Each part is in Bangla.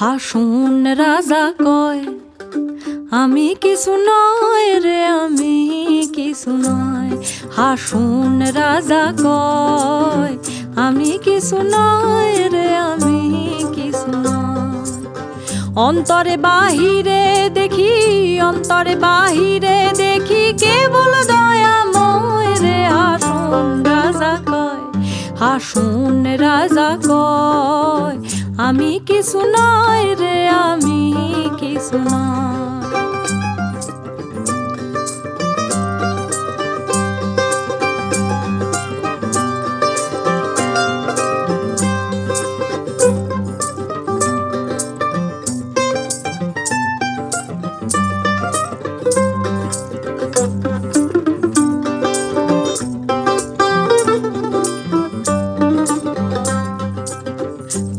হাসুন রাজা কয়, আমি কিছু নয় রে, আমি কিছু নয়। হাসুন রাজা কয়, আমি কিছু নয় রে, আমি কিছু অন্তরে বাহিরে দেখি, অন্তরে বাহিরে দেখি, কেবল হাসুন রাজা কয় আমি কিছু নয় রে আমি কিছু নয়।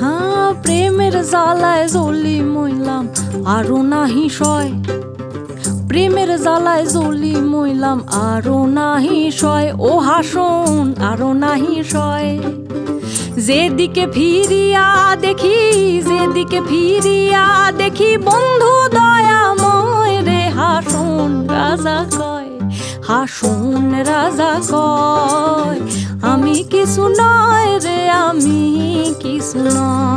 হ্যাঁ প্রেমের জ্বালায় জ্বলি মইলাম, আরও নাহি সয়। প্রেমের জ্বালায় জ্বলি মইলাম, আরও নাহি সয়। ও হাসন, আরও নাহি সয়। যেদিকে ফিরিয়া দেখি, যেদিকে ফিরিয়া দেখি, বন্ধু দয়াময় রে, হাসন রাজা কয়, হাসুন রাজা কয়, আমি কিছু নয় রে আমি নয়